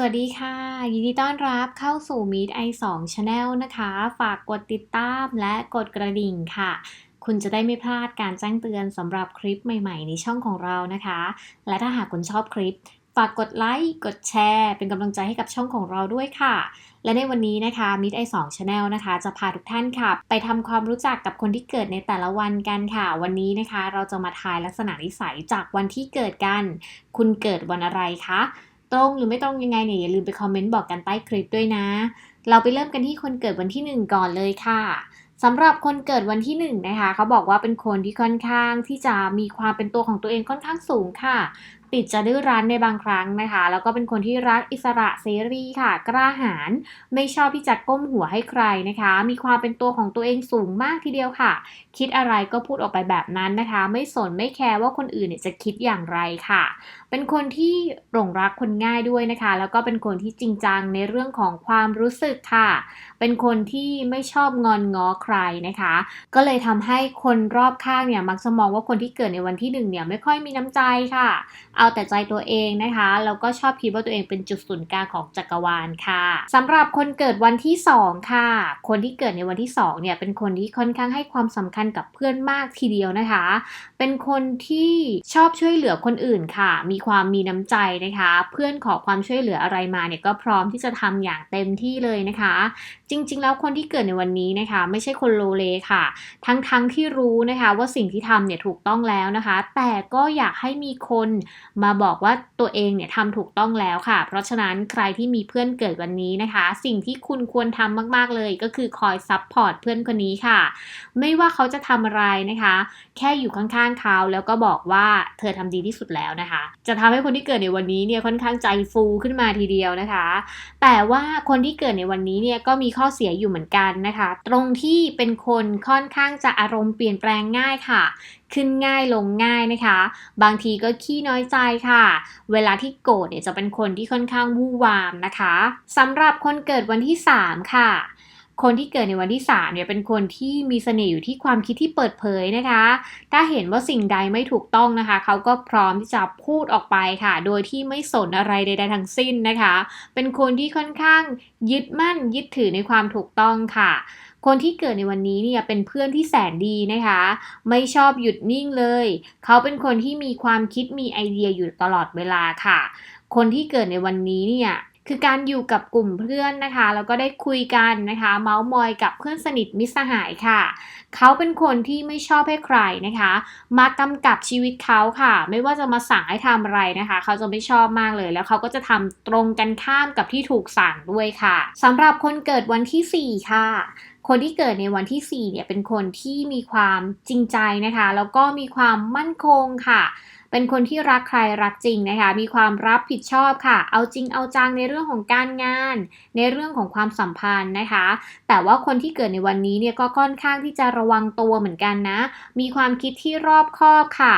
สวัสดีค่ะ ยินดีต้อนรับเข้าสู่ Meet i2 Channel นะคะ ฝากกดติดตามและกดกระดิ่งค่ะ คุณจะได้ไม่พลาดการแจ้งเตือนสำหรับคลิปใหม่ๆ ในช่องของเรานะคะ และถ้าหากคุณชอบคลิป ฝากกดไลค์กดแชร์ เป็นกำลังใจให้กับช่องของเราด้วยค่ะ และในวันนี้นะคะ Meet i2 Channel นะคะ จะพาทุกท่านค่ะ ไปทำความรู้จักกับคนที่เกิดในแต่ละวันกันค่ะ วันนี้นะคะ เราจะมาทายลักษณะนิสัยจากวันที่เกิดกัน คุณเกิดวันอะไรคะ ตรงหรือไม่ตรงยังไงเนี่ยอย่าลืมไปคอมเมนต์บอกกันใต้คลิปด้วยนะ เราไปเริ่มกันที่คนเกิดวันที่ 1 ก่อนเลยค่ะสำหรับคนเกิดวันที่1นะคะเขาบอกว่าเป็นคนที่ค่อนข้างที่จะมีความเป็นตัวของตัวเองค่อนข้างสูงค่ะ ติดจะดื้อรั้นในบางครั้งนะคะ แล้วก็เป็นคนที่รักอิสระเสรีค่ะ กล้าหาญไม่ชอบที่จะก้มหัวให้ใครนะคะ มีความเป็นตัวของตัวเองสูงมากทีเดียวค่ะ คิดอะไรก็พูดออกไปแบบนั้นนะคะ ไม่สนไม่แคร์ว่าคนอื่นเนี่ยจะคิดอย่างไรค่ะเป็นคนที่หลงรักคนง่ายด้วยนะคะ แล้วก็เป็นคนที่จริงจังในเรื่องของความรู้สึกค่ะ เป็นคนที่ไม่ชอบงอนง้อใครนะคะ ก็เลยทำให้คนรอบข้างเนี่ยมักจะมองว่าคนที่เกิดในวันที่หนึ่งเนี่ยไม่ค่อยมีน้ำใจค่ะ เอาแต่ใจตัวเองนะคะแล้วก็ชอบคิดว่าตัวเองเป็นจุดศูนย์กลางของจักรวาลค่ะสำหรับคนเกิดวันที่ 2 ค่ะ คนที่เกิดในวันที่2เนี่ยเป็นคนที่ค่อนข้างให้ความสำคัญกับเพื่อนมากทีเดียวนะคะ เป็นคนที่ชอบช่วยเหลือคนอื่นค่ะ มีความมีน้ำใจนะคะ เพื่อนขอความช่วยเหลืออะไรมาเนี่ยก็พร้อมที่จะทำอย่างเต็มที่เลยนะคะ จริง ๆ แล้วคนที่เกิดในวันนี้นะคะ ไม่ใช่คนโลเลค่ะ ทั้งๆทที่รู้นะคะว่าสิ่งที่ทำเนี่ยถูกต้องแล้วนะคะ แต่ก็อยากให้มีคนมาบอกว่าตัวเองเนี่ยทำถูกต้องแล้วค่ะ เพราะฉะนั้นใครที่มีเพื่อนเกิดวันนี้นะคะ สิ่งที่คุณควรทำมากๆเลย ก็คือคอยซัพพอร์ตเพื่อนคนนี้ค่ะ ไม่ว่าเขาจะทำอะไรนะคะ แค่อยู่ข้างๆเขาแล้วก็บอกว่าเธอทำดีที่สุดแล้วนะคะ จจะทำให้คนที่เกิดในวันนี้เนี่ยค่อนข้างใจฟูขึ้นมาทีเดียวนะคะ แต่ว่าคนที่เกิดในวันนี้เนี่ยก็มีข้อเสียอยู่เหมือนกันนะคะ ตรงที่เป็นคนค่อนข้างจะอารมณ์เปลี่ยนแปลงง่ายค่ะ ขึ้นง่ายลงง่ายนะคะ บางทีก็ขี้น้อยใจค่ะ เวลาที่โกรธเนี่ยจะเป็นคนที่ค่อนข้างวู่วามนะคะสำหรับคนเกิดวันที่ 3 ค่ะ คนที่เกิดในวันที่3เนี่ยเป็นคนที่มีเสน่ห์อยู่ที่ความคิดที่เปิดเผยนะคะ ถ้าเห็นว่าสิ่งใดไม่ถูกต้องนะคะ เขาก็พร้อมที่จะพูดออกไปค่ะ โดยที่ไม่สนอะไรใดๆทั้งสิ้นนะคะ เป็นคนที่ค่อนข้างยึดมั่นยึดถือในความถูกต้องค่ะคนที่เกิดในวันนี้เนี่ยเป็นเพื่อนที่แสนดีนะคะ ไม่ชอบหยุดนิ่งเลย เขาเป็นคนที่มีความคิดมีไอเดียอยู่ตลอดเวลาค่ะ คนที่เกิดในวันนี้เนี่ย คือการอยู่กับกลุ่มเพื่อนนะคะ แล้วก็ได้คุยกันนะคะ เมาส์มอยกับเพื่อนสนิทมิสหายค่ะ เขาเป็นคนที่ไม่ชอบให้ใครนะคะ มากำกับชีวิตเขาค่ะ ไม่ว่าจะมาสั่งให้ทำอะไรนะคะ เขาจะไม่ชอบมากเลย แล้วเขาก็จะทำตรงกันข้ามกับที่ถูกสั่งด้วยค่ะสำหรับคนเกิดวันที่ 4 ค่ะคนที่เกิดในวันที่ 4 เนี่ยเป็นคนที่มีความจริงใจนะคะ แล้วก็มีความมั่นคงค่ะ เป็นคนที่รักใครรักจริงนะคะ มีความรับผิดชอบค่ะ เอาจริงเอาจังในเรื่องของการงาน ในเรื่องของความสัมพันธ์นะคะ แต่ว่าคนที่เกิดในวันนี้เนี่ยก็ค่อนข้างที่จะระวังตัวเหมือนกันนะ มีความคิดที่รอบคอบค่ะ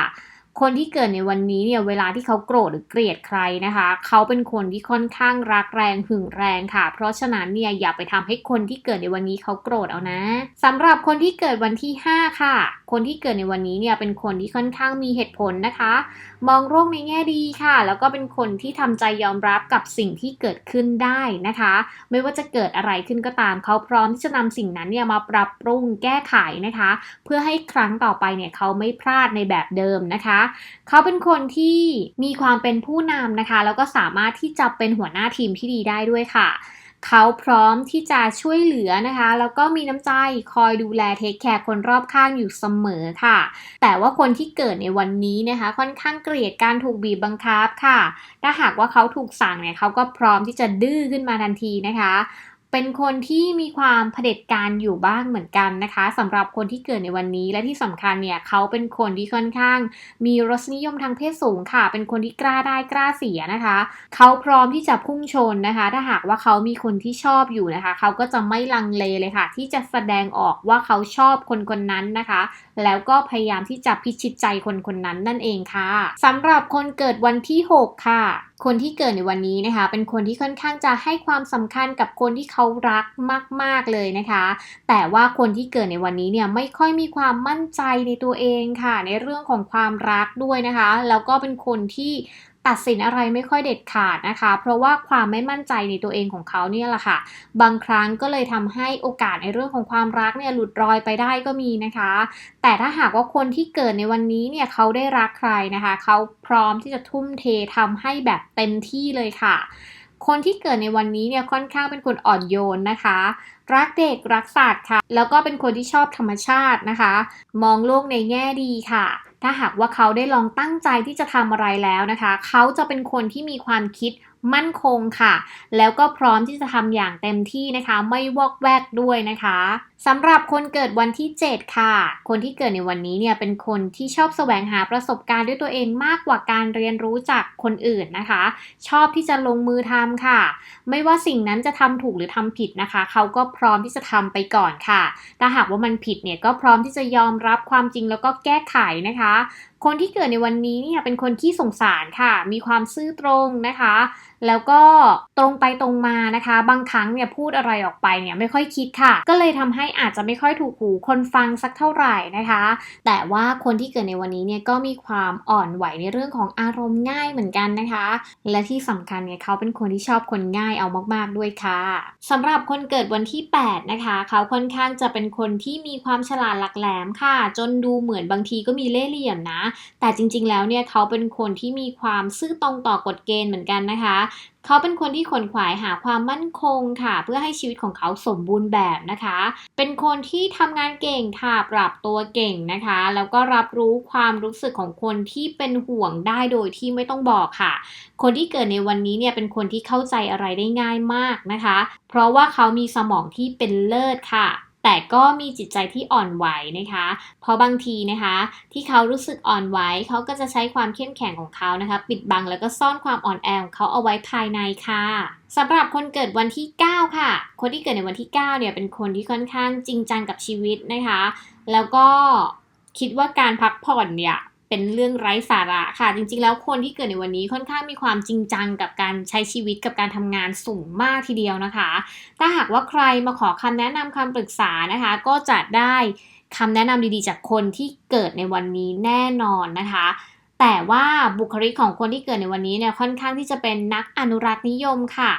คนที่เกิดในวันนี้เนี่ยเวลาที่เขาโกรธหรือเกลียดใครนะคะ เขาเป็นคนที่ค่อนข้างรักแรงหึงแรงค่ะ เพราะฉะนั้นเนี่ยอย่าไปทำให้คนที่เกิดในวันนี้เขาโกรธเอานะสำหรับคนที่เกิดวันที่ 5 ค่ะ คนที่เกิดในวันนี้เนี่ยเป็นคนที่ค่อนข้างมีเหตุผลนะคะ มองโลกในแง่ดีค่ะ แล้วก็เป็นคนที่ทำใจยอมรับกับสิ่งที่เกิดขึ้นได้นะคะ ไม่ว่าจะเกิดอะไรขึ้นก็ตามเขาพร้อมที่จะนำสิ่งนั้นเนี่ยมาปรับปรุงแก้ไขนะคะ เพื่อให้ครั้งต่อไปเนี่ยเขาไม่พลาดในแบบเดิมนะคะ เขาเป็นคนที่มีความเป็นผู้นำนะคะ แล้วก็สามารถที่จะเป็นหัวหน้าทีมที่ดีได้ด้วยค่ะ เขาพร้อมที่จะช่วยเหลือนะคะ แล้วก็มีน้ำใจคอยดูแลเทคแคร์คนรอบข้างอยู่เสมอค่ะ แต่ว่าคนที่เกิดในวันนี้นะคะ ค่อนข้างเกลียดการถูกบีบบังคับค่ะ ถ้าหากว่าเขาถูกสั่งเนี่ยเขาก็พร้อมที่จะดื้อขึ้นมาทันทีนะคะ เป็นคนที่มีความเผด็จการอยู่บ้างเหมือนกันนะคะสำหรับคนที่เกิดในวันนี้และที่สำคัญเนี่ยเขาเป็นคนที่ค่อนข้าง มีรสนิยมทางเพศสูงค่ะ เป็นคนที่กล้าได้กล้าเสียนะคะ เขาพร้อมที่จะพุ่งชนนะคะ ถ้าหากว่าเขามีคนที่ชอบอยู่นะคะ เขาก็จะไม่ลังเลเลยค่ะ ที่จะแสดงออกว่าเขาชอบคนคนนั้นนะคะ แล้วก็พยายามที่จะพิชิตใจคนคนนั้นนั่นเองค่ะสำหรับคนเกิดวันที่ 6 ค่ะคนที่เกิดในวันนี้นะคะ เป็นคนที่ค่อนข้างจะให้ความสำคัญกับคนที่เขารักมาก ๆเลยนะคะ แต่ว่าคนที่เกิดในวันนี้เนี่ยไม่ค่อยมีความมั่นใจในตัวเองค่ะ ในเรื่องของความรักด้วยนะคะ แล้วก็เป็นคนที่ ตัดสินอะไรไม่ค่อยเด็ดขาดนะคะ เพราะว่าความไม่มั่นใจในตัวเองของเขาเนี่ยแหละค่ะ บางครั้งก็เลยทำให้โอกาสในเรื่องของความรักเนี่ยหลุดรอยไปได้ก็มีนะคะ แต่ถ้าหากว่าคนที่เกิดในวันนี้เนี่ยเขาได้รักใครนะคะ เขาพร้อมที่จะทุ่มเททำให้แบบเต็มที่เลยค่ะคนที่เกิดในวันนี้เนี่ยค่อนข้างเป็นคนอ่อนโยนนะคะ รักเด็กรักสัตว์ค่ะ แล้วก็เป็นคนที่ชอบธรรมชาตินะคะ มองโลกในแง่ดีค่ะ ถ้าหากว่าเขาได้ลองตั้งใจที่จะทำอะไรแล้วนะคะ เขาจะเป็นคนที่มีความคิด มั่นคงค่ะ แล้วก็พร้อมที่จะทำอย่างเต็มที่นะคะ ไม่วอกแวกด้วยนะคะสำหรับคนเกิดวันที่ 7 ค่ะ คนที่เกิดในวันนี้เนี่ยเป็นคนที่ชอบแสวงหาประสบการณ์ด้วยตัวเองมากกว่าการเรียนรู้จากคนอื่นนะคะ ชอบที่จะลงมือทำค่ะ ไม่ว่าสิ่งนั้นจะทำถูกหรือทำผิดนะคะ เขาก็พร้อมที่จะทำไปก่อนค่ะ ถ้าหากว่ามันผิดเนี่ยก็พร้อมที่จะยอมรับความจริงแล้วก็แก้ไขนะคะ คนที่เกิดในวันนี้เนี่ยเป็นคนที่สงสารค่ะ มีความซื่อตรงนะคะ แล้วก็ตรงไปตรงมานะคะ บางครั้งเนี่ยพูดอะไรออกไปเนี่ยไม่ค่อยคิดค่ะ ก็เลยทำให้อาจจะไม่ค่อยถูกหูคนฟังสักเท่าไหร่นะคะ แต่ว่าคนที่เกิดในวันนี้เนี่ยก็มีความอ่อนไหวในเรื่องของอารมณ์ง่ายเหมือนกันนะคะ และที่สำคัญเนี่ยเขาเป็นคนที่ชอบคนง่ายเอามาก ๆด้วยค่ะสำหรับคนเกิดวันที่ 8 นะคะ เขาค่อนข้างจะเป็นคนที่มีความฉลาดหลักแหลมค่ะ จนดูเหมือนบางทีก็มีเล่ห์เหลี่ยมนะ แต่จริง ๆ แล้วเนี่ยเขาเป็นคนที่มีความซื่อตรงต่อกฎเกณฑ์เหมือนกันนะคะเขาเป็นคนที่ขนขวายหาความมั่นคงค่ะ เพื่อให้ชีวิตของเขาสมบูรณ์แบบนะคะ เป็นคนที่ทำงานเก่งค่ะ ปรับตัวเก่งนะคะ แล้วก็รับรู้ความรู้สึกของคนที่เป็นห่วงได้โดยที่ไม่ต้องบอกค่ะ คนที่เกิดในวันนี้เนี่ยเป็นคนที่เข้าใจอะไรได้ง่ายมากนะคะ เพราะว่าเขามีสมองที่เป็นเลิศค่ะ แต่ก็มีจิตใจที่อ่อนไหวนะคะ เพราะบางทีนะคะ ที่เขารู้สึกอ่อนไหวเขาก็จะใช้ความเข้มแข็งของเขานะคะ ปิดบังแล้วก็ซ่อนความอ่อนแอของเขาเอาไว้ภายในค่ะสำหรับคนเกิดวันที่ 9 ค่ะ คนที่เกิดในวันที่ 9 เนี่ยเป็นคนที่ค่อนข้างจริงจังกับชีวิตนะคะ แล้วก็คิดว่าการพักผ่อนเนี่ย เป็นเรื่องไร้สาระค่ะ จริงๆ แล้วคนที่เกิดในวันนี้ค่อนข้างมีความจริงจังกับการใช้ชีวิตกับการทำงานสูงมากทีเดียวนะคะ ถ้าหากว่าใครมาขอคำแนะนำคำปรึกษานะคะ ก็จะได้คำแนะนำดีๆ จากคนที่เกิดในวันนี้แน่นอนนะคะ แต่ว่าบุคลิกของคนที่เกิดในวันนี้เนี่ยค่อนข้างที่จะเป็นนักอนุรักษ์นิยมค่ะ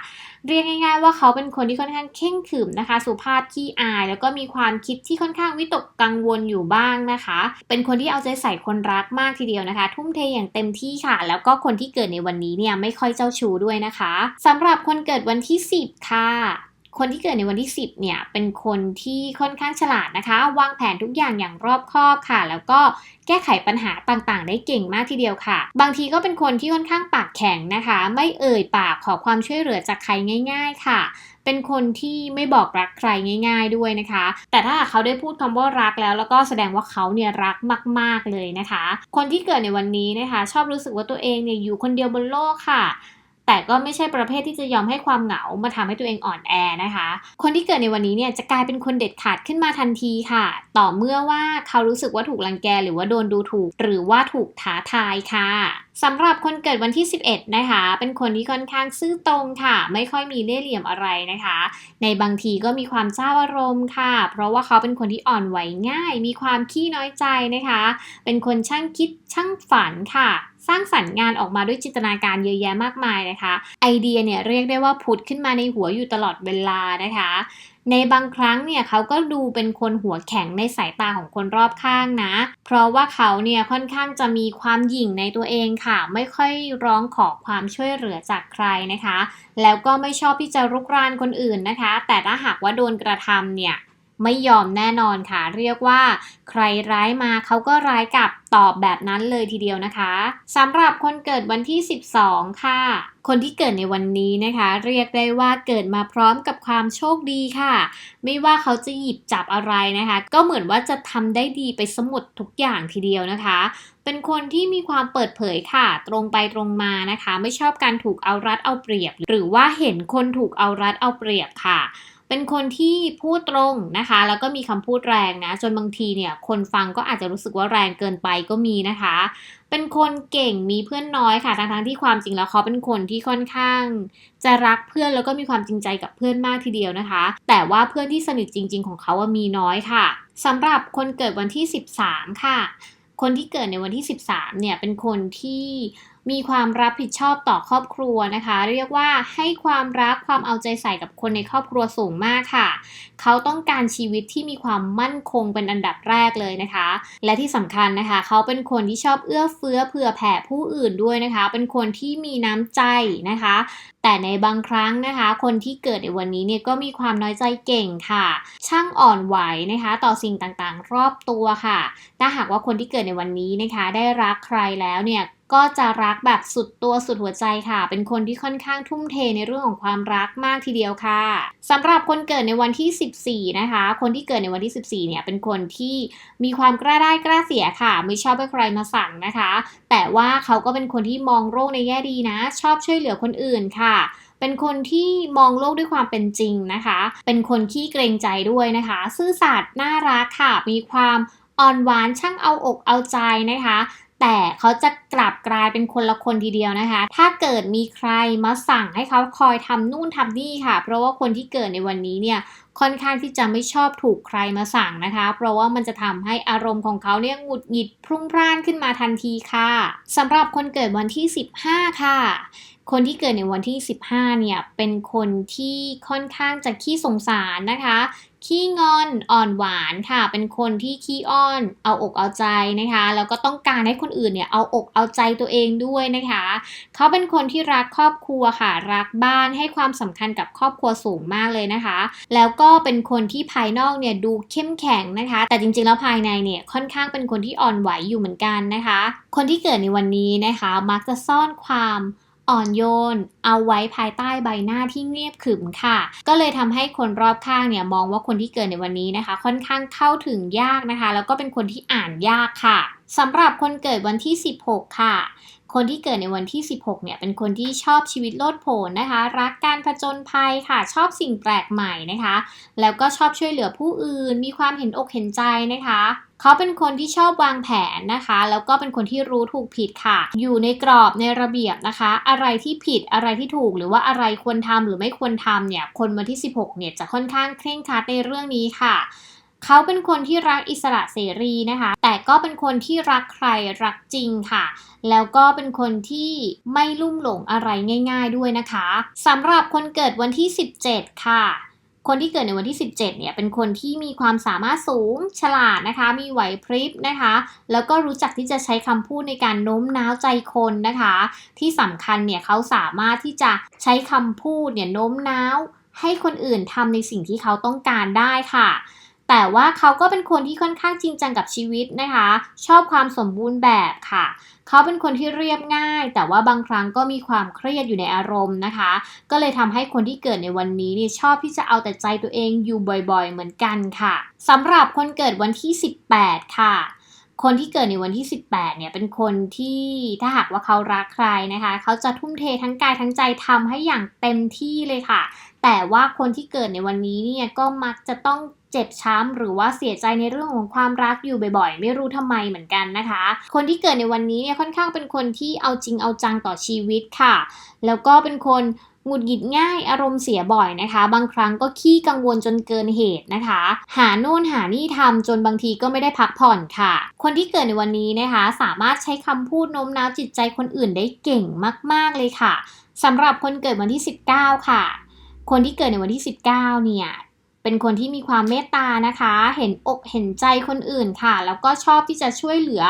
เรียกง่าย ๆ ว่าเขาเป็นคนที่ค่อนข้างเข่งขรึมนะคะ สุภาพขี้อาย แล้วก็มีความคิดที่ค่อนข้างวิตกกังวลอยู่บ้างนะคะ เป็นคนที่เอาใจใส่คนรักมากทีเดียวนะคะ ทุ่มเทอย่างเต็มที่ค่ะ แล้วก็คนที่เกิดในวันนี้เนี่ยไม่ค่อยเจ้าชู้ด้วยนะคะสำหรับคนเกิดวันที่ 10 ค่ะ คนที่เกิดในวันที่ 10เนี่ยเป็นคนที่ค่อนข้างฉลาดนะคะ วางแผนทุกอย่างอย่างรอบคอบค่ะ แล้วก็แก้ไขปัญหาต่างๆ ได้เก่งมากทีเดียวค่ะ บางทีก็เป็นคนที่ค่อนข้างปากแข็งนะคะ ไม่เอ่ยปากขอความช่วยเหลือจากใครง่าย ๆค่ะ เป็นคนที่ไม่บอกรักใครง่าย ๆด้วยนะคะ แต่ถ้าเขาได้พูดคำว่ารักแล้ว แล้วก็แสดงว่าเขาเนี่ยรักมาก ๆเลยนะคะ คนที่เกิดในวันนี้นะคะ ชอบรู้สึกว่าตัวเองเนี่ยอยู่คนเดียวบนโลกค่ะ แต่ก็ไม่ใช่ประเภทที่จะยอมให้ความเหงามาทำให้ตัวเองอ่อนแอนะคะ คนที่เกิดในวันนี้เนี่ยจะกลายเป็นคนเด็ดขาดขึ้นมาทันทีค่ะ ต่อเมื่อว่าเขารู้สึกว่าถูกลังแกหรือว่าโดนดูถูก หรือว่าถูกท้าทายค่ะสำหรับคนเกิดวันที่ 11 นะคะ เป็นคนที่ค่อนข้างซื่อตรงค่ะ ไม่ค่อยมีเล่ห์เหลี่ยมอะไรนะคะ ในบางทีก็มีความเจ้าอารมณ์ค่ะ เพราะว่าเขาเป็นคนที่อ่อนไหวง่าย มีความขี้น้อยใจนะคะ เป็นคนช่างคิดช่างฝันค่ะ สร้างสรรค์งานออกมาด้วยจินตนาการเยอะแยะมากมายนะคะ ไอเดียเนี่ยเรียกได้ว่าผุดขึ้นมาในหัวอยู่ตลอดเวลานะคะ ในบางครั้งเนี่ยเขาก็ดูเป็นคนหัวแข็งในสายตาของคนรอบข้างนะ เพราะว่าเขาเนี่ยค่อนข้างจะมีความหยิ่งในตัวเองค่ะ ไม่ค่อยร้องขอความช่วยเหลือจากใครนะคะ แล้วก็ไม่ชอบที่จะรุกรานคนอื่นนะคะ แต่ถ้าหากว่าโดนกระทำเนี่ย ไม่ยอมแน่นอนค่ะ เรียกว่าใครร้ายมาเขาก็ร้ายกลับตอบแบบนั้นเลยทีเดียวนะคะสำหรับคนเกิดวันที่ 12 ค่ะ คนที่เกิดในวันนี้นะคะ เรียกได้ว่าเกิดมาพร้อมกับความโชคดีค่ะ ไม่ว่าเขาจะหยิบจับอะไรนะคะ ก็เหมือนว่าจะทำได้ดีไปสมุดทุกอย่างทีเดียวนะคะ เป็นคนที่มีความเปิดเผยค่ะ ตรงไปตรงมานะคะ ไม่ชอบการถูกเอารัดเอาเปรียบ หรือว่าเห็นคนถูกเอารัดเอาเปรียบค่ะ เป็นคนที่พูดตรงนะคะ แล้วก็มีคำพูดแรงนะ จนบางทีเนี่ย คนฟังก็อาจจะรู้สึกว่าแรงเกินไปก็มีนะคะ เป็นคนเก่งมีเพื่อนน้อยค่ะทั้งๆที่ความจริงแล้วเขาเป็นคนที่ค่อนข้าง จะรักเพื่อนแล้วก็มีความจริงใจกับเพื่อนมากทีเดียวนะคะ แต่ว่าเพื่อนที่สนิทจริง ๆ ของเขาามีน้อยค่ะสำหรับคนเกิดวันที่ 13 ค่ะ คนที่เกิดในวันที่ 13เนี่ยเป็นคนที่ มีความรับผิดชอบต่อครอบครัวนะคะ เรียกว่าให้ความรักความเอาใจใส่กับคนในครอบครัวสูงมากค่ะ เขาต้องการชีวิตที่มีความมั่นคงเป็นอันดับแรกเลยนะคะ และที่สำคัญนะคะ เขาเป็นคนที่ชอบเอื้อเฟื้อเผื่อแผ่ผู้อื่นด้วยนะคะ เป็นคนที่มีน้ำใจนะคะ แต่ในบางครั้งนะคะ คนที่เกิดในวันนี้เนี่ยก็มีความน้อยใจเก่งค่ะ ช่างอ่อนไหวนะคะ ต่อสิ่งต่างๆ รอบตัวค่ะ ถ้าหากว่าคนที่เกิดในวันนี้นะคะ ได้รักใครแล้วเนี่ย ก็จะรักแบบสุดตัวสุดหัวใจค่ะ เป็นคนที่ค่อนข้างทุ่มเทในเรื่องของความรักมากทีเดียวค่ะสำหรับคนเกิดในวันที่ 14 นะคะ คนที่เกิดในวันที่ 14 เนี่ยเป็นคนที่มีความกล้าได้กล้าเสียค่ะ ไม่ชอบให้ใครมาสั่งนะคะ แต่ว่าเขาก็เป็นคนที่มองโลกในแง่ดีนะ ชอบช่วยเหลือคนอื่นค่ะเป็นคนที่มองโลกด้วยความเป็นจริงนะคะ เป็นคนขี้เกรงใจด้วยนะคะ ซื่อสัตย์น่ารักค่ะ มีความอ่อนหวานช่างเอาอกเอาใจนะคะ แต่เขาจะกลับกลายเป็นคนละคนทีเดียวนะคะ ถ้าเกิดมีใครมาสั่งให้เขาคอยทำนู่นทำนี่ค่ะ เพราะว่าคนที่เกิดในวันนี้เนี่ยค่อนข้างที่จะไม่ชอบถูกใครมาสั่งนะคะ เพราะว่ามันจะทำให้อารมณ์ของเขาเนี่ยหงุดหงิดพรุ่งพร่านขึ้นมาทันทีค่ะสำหรับคนเกิดวันที่ 15 ค่ะ คนที่เกิดในวันที่ 15 เนี่ยเป็นคนที่ค่อนข้างจะขี้สงสารนะคะ ขี้งอนอ่อนหวานค่ะ เป็นคนที่ขี้อ้อน เอาอกเอาใจนะคะ แล้วก็ต้องการให้คนอื่นเนี่ยเอาอกเอาใจตัวเองด้วยนะคะ เขาเป็นคนที่รักครอบครัวค่ะ รักบ้านให้ความสำคัญกับครอบครัวสูงมากเลยนะคะ แล้วก็เป็นคนที่ภายนอกเนี่ยดูเข้มแข็งนะคะ แต่จริงๆแล้วภายในเนี่ยค่อนข้างเป็นคนที่อ่อนไหวอยู่เหมือนกันนะคะ คนที่เกิดในวันนี้นะคะ มักจะซ่อนความ อ่อนโยน เอาไว้ภายใต้ใบหน้าที่เงียบขรึมค่ะ ก็เลยทำให้คนรอบข้างเนี่ยมองว่าคนที่เกิดในวันนี้นะคะ ค่อนข้างเข้าถึงยากนะคะ แล้วก็เป็นคนที่อ่านยากค่ะสำหรับคนเกิดวันที่ 16 ค่ะคนที่เกิดในวันที่ 16 เนี่ย เป็นคนที่ชอบชีวิตโลดโผนนะคะ รักการผจญภัยค่ะ ชอบสิ่งแปลกใหม่นะคะ แล้วก็ชอบช่วยเหลือผู้อื่น มีความเห็นอกเห็นใจนะคะ เขาเป็นคนที่ชอบวางแผนนะคะ แล้วก็เป็นคนที่รู้ถูกผิดค่ะ อยู่ในกรอบในระเบียบนะคะ อะไรที่ผิดอะไรที่ถูกหรือว่าอะไรควรทำหรือไม่ควรทำเนี่ยคนวันที่ 16เนี่ยจะค่อนข้างเคร่งครัดในเรื่องนี้ค่ะเขาเป็นคนที่รักอิสระเสรีนะคะ แต่ก็เป็นคนที่รักใครรักจริงค่ะ แล้วก็เป็นคนที่ไม่ลุ่มหลงอะไรง่าย ๆด้วยนะคะสำหรับคนเกิดวันที่ 17 ค่ะ คนที่เกิดในวันที่ 17 เนี่ย เป็นคนที่มีความสามารถสูง ฉลาดนะคะ มีไหวพริบนะคะ แล้วก็รู้จักที่จะใช้คำพูดในการโน้มน้าวใจคนนะคะ ที่สำคัญเนี่ยเขาสามารถที่จะใช้คำพูดเนี่ยโน้มน้าวให้คนอื่นทำในสิ่งที่เขาต้องการได้ค่ะ แต่ว่าเขาก็เป็นคนที่ค่อนข้างจริงจังกับชีวิตนะคะ ชอบความสมบูรณ์แบบค่ะ เขาเป็นคนที่เรียบง่าย แต่ว่าบางครั้งก็มีความเครียดอยู่ในอารมณ์นะคะ ก็เลยทำให้คนที่เกิดในวันนี้นี่ชอบที่จะเอาแต่ใจตัวเองอยู่บ่อยๆ เหมือนกันค่ะสำหรับคนเกิดวันที่ 18 ค่ะคนที่เกิดในวันที่ 18 เนี่ย เป็นคนที่ถ้าหากว่าเขารักใครนะคะ เขาจะทุ่มเททั้งกายทั้งใจทำให้อย่างเต็มที่เลยค่ะ แต่ว่าคนที่เกิดในวันนี้เนี่ย ก็มักจะต้อง เจ็บช้ำหรือว่าเสียใจในเรื่องของความรักอยู่บ่อยๆ ไม่รู้ทำไมเหมือนกันนะคะ คนที่เกิดในวันนี้เนี่ยค่อนข้างเป็นคนที่เอาจริงเอาจังต่อชีวิตค่ะ แล้วก็เป็นคนหงุดหงิดง่ายอารมณ์เสียบ่อยนะคะ บางครั้งก็ขี้กังวลจนเกินเหตุนะคะ หาโน่นหานี่ทำจนบางทีก็ไม่ได้พักผ่อนค่ะ คนที่เกิดในวันนี้นะคะ สามารถใช้คำพูดโน้มน้าวจิตใจคนอื่นได้เก่งมาก ๆเลยค่ะสำหรับคนเกิดวันที่ 19 ค่ะ คนที่เกิดในวันที่ 19 เนี่ย เป็นคนที่มีความเมตตานะคะ เห็นอกเห็นใจคนอื่นค่ะ แล้วก็ชอบที่จะช่วยเหลือ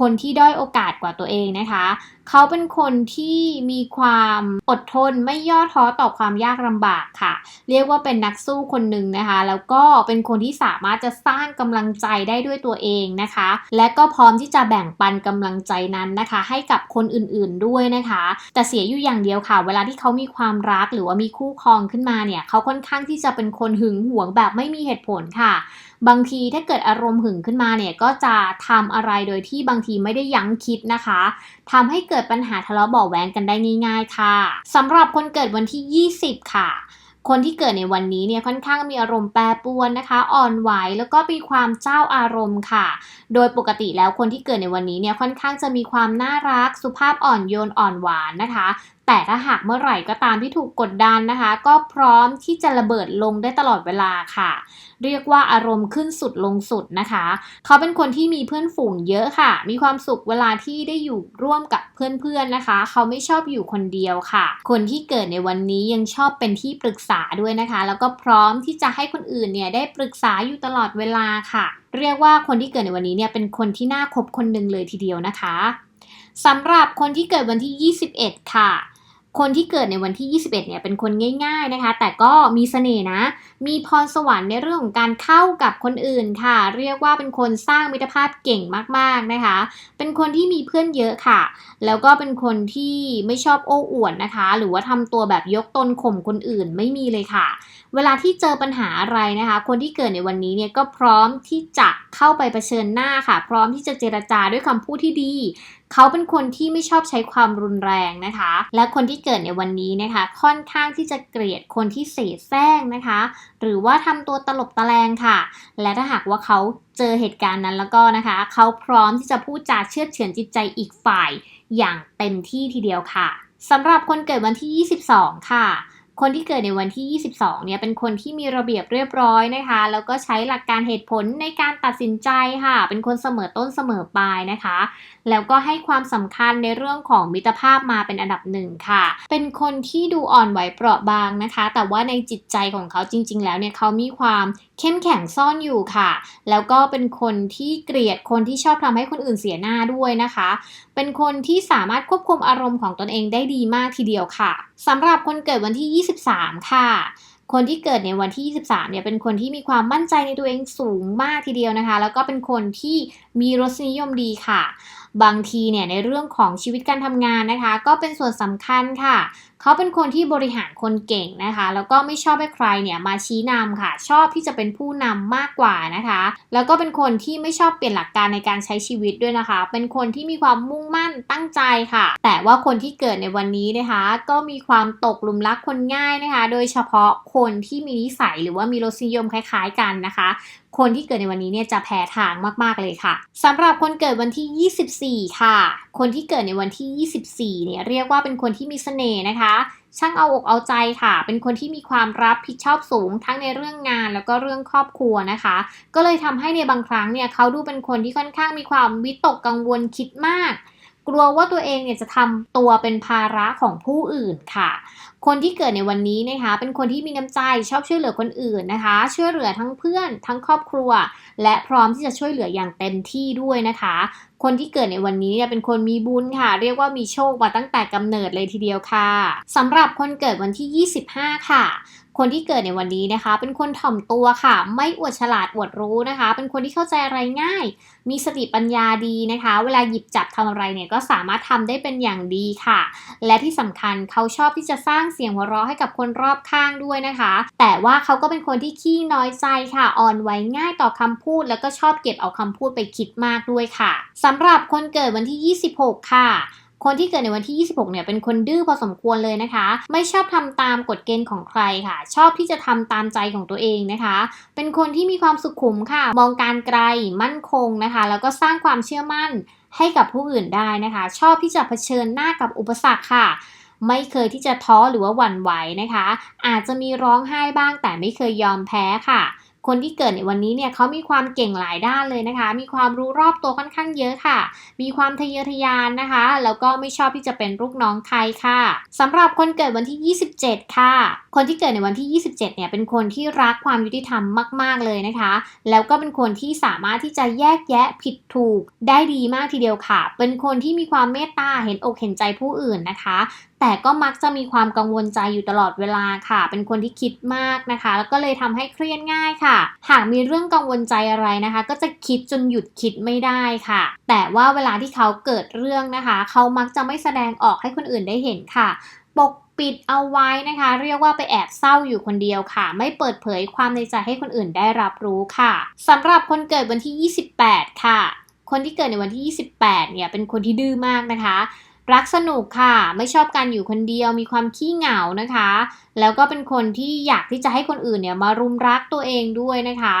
คนที่ด้อยโอกาสกว่าตัวเองนะคะ เขาเป็นคนที่มีความอดทนไม่ย่อท้อต่อความยากลำบากค่ะ เรียกว่าเป็นนักสู้คนหนึ่งนะคะ แล้วก็เป็นคนที่สามารถจะสร้างกำลังใจได้ด้วยตัวเองนะคะ และก็พร้อมที่จะแบ่งปันกำลังใจนั้นนะคะ ให้กับคนอื่นๆด้วยนะคะ แต่เสียอยู่อย่างเดียวค่ะ เวลาที่เขามีความรักหรือว่ามีคู่ครองขึ้นมาเนี่ย เขาค่อนข้างที่จะเป็นคนหึงหวงแบบไม่มีเหตุผลค่ะ บางทีถ้าเกิดอารมณ์หึงขึ้นมาเนี่ยก็จะทำอะไรโดยที่บางทีไม่ได้ยั้งคิดนะคะทำให้เกิดปัญหาทะเลาะเบาแหวงกันได้ง่าย ๆ ค่ะสำหรับคนเกิดวันที่ 20 ค่ะคนที่เกิดในวันนี้เนี่ยค่อนข้างมีอารมณ์แปรปรวนนะคะ อ่อนไหวแล้วก็มีความเจ้าอารมณ์ค่ะ โดยปกติแล้วคนที่เกิดในวันนี้เนี่ยค่อนข้างจะมีความน่ารักสุภาพอ่อนโยนอ่อนหวานนะคะ แต่ถ้าหากเมื่อไหร่ก็ตามที่ถูกกดดันนะคะ ก็พร้อมที่จะระเบิดลงได้ตลอดเวลาค่ะ เรียกว่าอารมณ์ขึ้นสุดลงสุดนะคะ เขาเป็นคนที่มีเพื่อนฝูงเยอะค่ะ มีความสุขเวลาที่ได้อยู่ร่วมกับเพื่อนๆนะคะ เขาไม่ชอบอยู่คนเดียวค่ะ คนที่เกิดในวันนี้ยังชอบเป็นที่ปรึกษาด้วยนะคะ แล้วก็พร้อมที่จะให้คนอื่นเนี่ยได้ปรึกษาอยู่ตลอดเวลาค่ะ เรียกว่าคนที่เกิดในวันนี้เนี่ยเป็นคนที่น่าคบคนหนึ่งเลยทีเดียวนะคะสำหรับคนที่เกิดวันที่ 21 ค่ะ คนที่เกิดในวันที่ 21 เนี่ยเป็นคนง่าย ๆนะคะ แต่ก็มีเสน่ห์นะ มีพรสวรรค์ในเรื่องของการเข้ากับคนอื่นค่ะ เรียกว่าเป็นคนสร้างมิตรภาพเก่งมากๆนะคะ เป็นคนที่มีเพื่อนเยอะค่ะ แล้วก็เป็นคนที่ไม่ชอบโอ้อวดนะคะ หรือว่าทำตัวแบบยกตนข่มคนอื่นไม่มีเลยค่ะ เวลาที่เจอปัญหาอะไรนะคะ คนที่เกิดในวันนี้เนี่ยก็พร้อมที่จะเข้าไปเผชิญหน้าค่ะ พร้อมที่จะเจรจาด้วยคำพูดที่ดี เขาเป็นคนที่ไม่ชอบใช้ความรุนแรงนะคะ และคนที่เกิดในวันนี้นะคะ ค่อนข้างที่จะเกลียดคนที่เสแสร้งนะคะ หรือว่าทำตัวตลบตะแลงค่ะ และถ้าหากว่าเขาเจอเหตุการณ์นั้นแล้วก็นะคะ เขาพร้อมที่จะพูดจาเชื่อเฉือนจิตใจอีกฝ่ายอย่างเต็มที่ทีเดียวค่ะสำหรับคนเกิดวันที่ 22 ค่ะคนที่เกิดในวันที่ 22 เนี่ย เป็นคนที่มีระเบียบเรียบร้อยนะคะ แล้วก็ใช้หลักการเหตุผลในการตัดสินใจค่ะ เป็นคนเสมอต้นเสมอปลายนะคะ แล้วก็ให้ความสำคัญในเรื่องของมิตรภาพมาเป็นอันดับหนึ่งค่ะ เป็นคนที่ดูอ่อนไหวเปราะบางนะคะ แต่ว่าในจิตใจของเขาจริง ๆ แล้วเนี่ยเขามีความเข้มแข็งซ่อนอยู่ค่ะ แล้วก็เป็นคนที่เกลียดคนที่ชอบทำให้คนอื่นเสียหน้าด้วยนะคะ เป็นคนที่สามารถควบคุมอารมณ์ของตนเองได้ดีมากทีเดียวค่ะสำหรับคนเกิดวันที่ 23 ค่ะ คนที่เกิดในวันที่ 23 เนี่ย เป็นคนที่มีความมั่นใจในตัวเองสูงมากทีเดียวนะคะ แล้วก็เป็นคนที่มีรสนิยมดีค่ะ บางทีเนี่ยในเรื่องของชีวิตการทำงานนะคะ ก็เป็นส่วนสำคัญค่ะ เขาเป็นคนที่บริหารคนเก่งนะคะ แล้วก็ไม่ชอบให้ใครเนี่ยมาชี้นำค่ะ ชอบที่จะเป็นผู้นำมากกว่านะคะ แล้วก็เป็นคนที่ไม่ชอบเปลี่ยนหลักการในการใช้ชีวิตด้วยนะคะ เป็นคนที่มีความมุ่งมั่นตั้งใจค่ะ แต่ว่าคนที่เกิดในวันนี้นะคะ ก็มีความตกหลุมรักคนง่ายนะคะ โดยเฉพาะคนที่มีนิสัยหรือว่ามีรสนิยมคล้าย ๆ กันนะคะ คนที่เกิดในวันนี้เนี่ยจะแพ้ทางมากๆเลยค่ะสำหรับคนเกิดวันที่ 24 ค่ะ คนที่เกิดในวันที่ 24 เนี่ยเรียกว่าเป็นคนที่มีเสน่ห์นะคะ ช่างเอาอกเอาใจค่ะ เป็นคนที่มีความรับผิดชอบสูงทั้งในเรื่องงานแล้วก็เรื่องครอบครัวนะคะ ก็เลยทำให้ในบางครั้งเนี่ยเขาดูเป็นคนที่ค่อนข้างมีความวิตกกังวลคิดมากกลัวว่าตัวเองเนี่ยจะทำตัวเป็นภาระของผู้อื่นค่ะ คนที่เกิดในวันนี้นะคะ เป็นคนที่มีน้ำใจชอบช่วยเหลือคนอื่นนะคะ ช่วยเหลือทั้งเพื่อน ทั้งครอบครัว และพร้อมที่จะช่วยเหลืออย่างเต็มที่ด้วยนะคะ คนที่เกิดในวันนี้เนี่ยเป็นคนมีบุญค่ะ เรียกว่ามีโชคมาตั้งแต่กำเนิดเลยทีเดียวค่ะสำหรับคนเกิดวันที่ 25 ค่ะ คนที่เกิดในวันนี้นะคะ เป็นคนถ่อมตัวค่ะ ไม่อวดฉลาดอวดรู้นะคะ เป็นคนที่เข้าใจอะไรง่าย มีสติปัญญาดีนะคะ เวลาหยิบจับทำอะไรเนี่ยก็สามารถทำได้เป็นอย่างดีค่ะ และที่สำคัญเขาชอบที่จะสร้างเสียงหัวเราะให้กับคนรอบข้างด้วยนะคะ แต่ว่าเขาก็เป็นคนที่ขี้น้อยใจค่ะ อ่อนไหวง่ายต่อคำพูด แล้วก็ชอบเก็บเอาคำพูดไปคิดมากด้วยค่ะสำหรับคนเกิดวันที่ 26 ค่ะ คนที่เกิดในวันที่ 26 เนี่ยเป็นคนดื้อพอสมควรเลยนะคะ ไม่ชอบทำตามกฎเกณฑ์ของใครค่ะ ชอบที่จะทำตามใจของตัวเองนะคะ เป็นคนที่มีความสุขุมค่ะ มองการไกลมั่นคงนะคะ แล้วก็สร้างความเชื่อมั่นให้กับผู้อื่นได้นะคะ ชอบที่จะเผชิญหน้ากับอุปสรรคค่ะ ไม่เคยที่จะท้อหรือว่าหวั่นไหวนะคะ อาจจะมีร้องไห้บ้างแต่ไม่เคยยอมแพ้ค่ะ คนที่เกิดในวันนี้เนี่ยเขามีความเก่งหลายด้านเลยนะคะ มีความรู้รอบตัวค่อนข้างเยอะค่ะ มีความทะเยอทะยานนะคะ แล้วก็ไม่ชอบที่จะเป็นลูกน้องใครค่ะสำหรับคนเกิดวันที่ 27 ค่ะ คนที่เกิดในวันที่ 27 เนี่ยเป็นคนที่รักความยุติธรรมมาก ๆ เลยนะคะ แล้วก็เป็นคนที่สามารถที่จะแยกแยะผิดถูกได้ดีมากทีเดียวค่ะ เป็นคนที่มีความเมตตาเห็นอกเห็นใจผู้อื่นนะคะแต่ก็มักจะมีความกังวลใจอยู่ตลอดเวลาค่ะ เป็นคนที่คิดมากนะคะ แล้วก็เลยทำให้เครียดง่ายค่ะ หากมีเรื่องกังวลใจอะไรนะคะ ก็จะคิดจนหยุดคิดไม่ได้ค่ะ แต่ว่าเวลาที่เขาเกิดเรื่องนะคะ เขามักจะไม่แสดงออกให้คนอื่นได้เห็นค่ะ ปกปิดเอาไว้นะคะ เรียกว่าไปแอบเศร้าอยู่คนเดียวค่ะ ไม่เปิดเผยความในใจให้คนอื่นได้รับรู้ค่ะสำหรับคนเกิดวันที่ 28 ค่ะ คนที่เกิดในวันที่ 28 เนี่ยเป็นคนที่ดื้อมากนะคะ รักสนุกค่ะ ไม่ชอบการอยู่คนเดียวมีความขี้เหงานะคะ แล้วก็เป็นคนที่อยากที่จะให้คนอื่นเนี่ยมารุมรักตัวเองด้วยนะคะ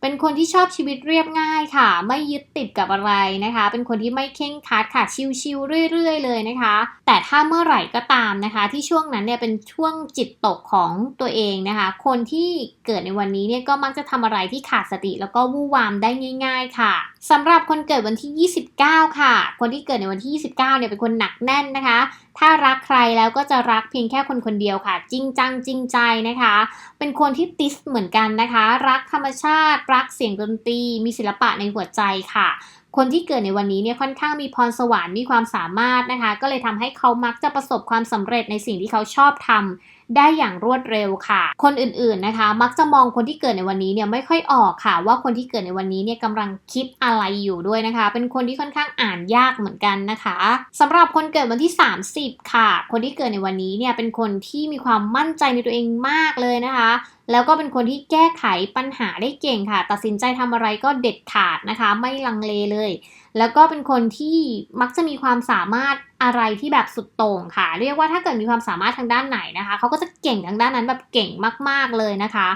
เป็นคนที่ชอบชีวิตเรียบง่ายค่ะ ไม่ยึดติดกับอะไรนะคะ เป็นคนที่ไม่เข่งคัดค่ะ ชิวๆเรื่อยๆ เลยนะคะ แต่ถ้าเมื่อไหร่ก็ตามนะคะ ที่ช่วงนั้นเนี่ยเป็นช่วงจิตตกของตัวเองนะคะ คนที่เกิดในวันนี้เนี่ยก็มักจะทำอะไรที่ขาดสติแล้วก็วู่วามได้ง่าย ๆ ค่ะสำหรับคนเกิดวันที่ 29 ค่ะ คนที่เกิดในวันที่ 29เนี่ยเป็นคนหนักแน่นนะคะ ถ้ารักใครแล้วก็จะรักเพียงแค่คนคนเดียวค่ะ จริงจังจริงใจนะคะ เป็นคนที่ติสเหมือนกันนะคะ รักธรรมชาติ รักเสียงดนตรี มีศิลปะในหัวใจค่ะคนที่เกิดในวันนี้เนี่ยค่อนข้างมีพรสวรรค์มีความสามารถนะคะ ก็เลยทำให้เขามักจะประสบความสำเร็จในสิ่งที่เขาชอบทำ ได้อย่างรวดเร็วค่ะ คนอื่นๆนะคะ มักจะมองคนที่เกิดในวันนี้เนี่ยไม่ค่อยออกค่ะ ว่าคนที่เกิดในวันนี้เนี่ยกำลังคิดอะไรอยู่ด้วยนะคะ เป็นคนที่ค่อนข้างอ่านยากเหมือนกันนะคะสำหรับคนเกิดวันที่ 30 ค่ะ คนที่เกิดในวันนี้เนี่ยเป็นคนที่มีความมั่นใจในตัวเองมากเลยนะคะ แล้วก็เป็นคนที่แก้ไขปัญหาได้เก่งค่ะ ตัดสินใจทำอะไรก็เด็ดขาดนะคะ ไม่ลังเลเลย แล้วก็เป็นคนที่มักจะมีความสามารถอะไรที่แบบสุดโต่งค่ะ เรียกว่าถ้าเกิดมีความสามารถทางด้านไหนนะคะ เขาก็จะเก่งทางด้านนั้นแบบเก่งมากๆเลยนะคะ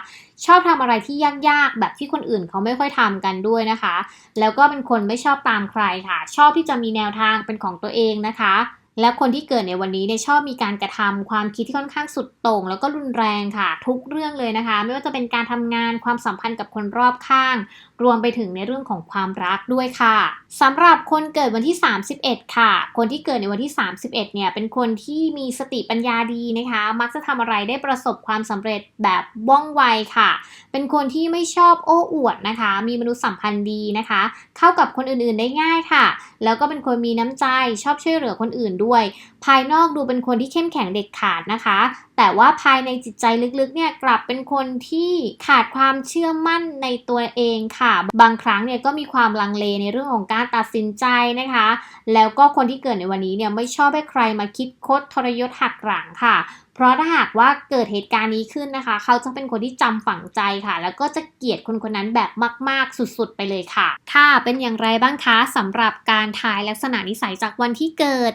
ชอบทำอะไรที่ยากๆ แบบที่คนอื่นเขาไม่ค่อยทำกันด้วยนะคะ แล้วก็เป็นคนไม่ชอบตามใครค่ะ ชอบที่จะมีแนวทางเป็นของตัวเองนะคะ และคนที่เกิดในวันนี้เนี่ยชอบมีการกระทำความคิดที่ค่อนข้างสุดโต่ง แล้วก็รุนแรงค่ะ ทุกเรื่องเลยนะคะ ไม่ว่าจะเป็นการทำงานความสัมพันธ์กับคนรอบข้าง รวมไปถึงในเรื่องของความรักด้วยค่ะสำหรับคนเกิดวันที่ 31 ค่ะ คนที่เกิดในวันที่ 31 เนี่ยเป็นคนที่มีสติปัญญาดีนะคะ มักจะทำอะไรได้ประสบความสำเร็จแบบว่องไวค่ะ เป็นคนที่ไม่ชอบโอ้อวดนะคะ มีมนุษยสัมพันธ์ดีนะคะ เข้ากับคนอื่นๆได้ง่ายค่ะ แล้วก็เป็นคนมีน้ำใจชอบช่วยเหลือคนอื่นด้วย ภายนอกดูเป็นคนที่เข้มแข็งเด็ดขาดนะคะ แต่ว่าภายในจิตใจลึกๆเนี่ยกลับเป็นคนที่ขาดความเชื่อมั่นในตัวเองค่ะ บางครั้งเนี่ยก็มีความลังเลในเรื่องของการตัดสินใจนะคะ แล้วก็คนที่เกิดในวันนี้เนี่ยไม่ชอบให้ใครมาคิดคดทรยศหักหลังค่ะเพราะถ้าหากว่าเกิดเหตุการณ์นี้ขึ้นนะคะ เขาจะเป็นคนที่จำฝังใจค่ะ แล้วก็จะเกลียดคนคนนั้นแบบมาก ๆ สุด ๆ ไปเลยค่ะ ค่ะ เป็นอย่างไรบ้างคะสำหรับการทายลักษณะนิสัยจากวันที่เกิด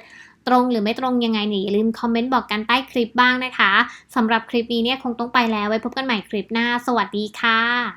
ตรงหรือไม่ตรงยังไงเนี่ยอย่าลืมคอมเมนต์บอกกันใต้คลิปบ้างนะคะสำหรับคลิปนี้เนี่ยคงต้องไปแล้วไว้พบกันใหม่คลิปหน้า สวัสดีค่ะ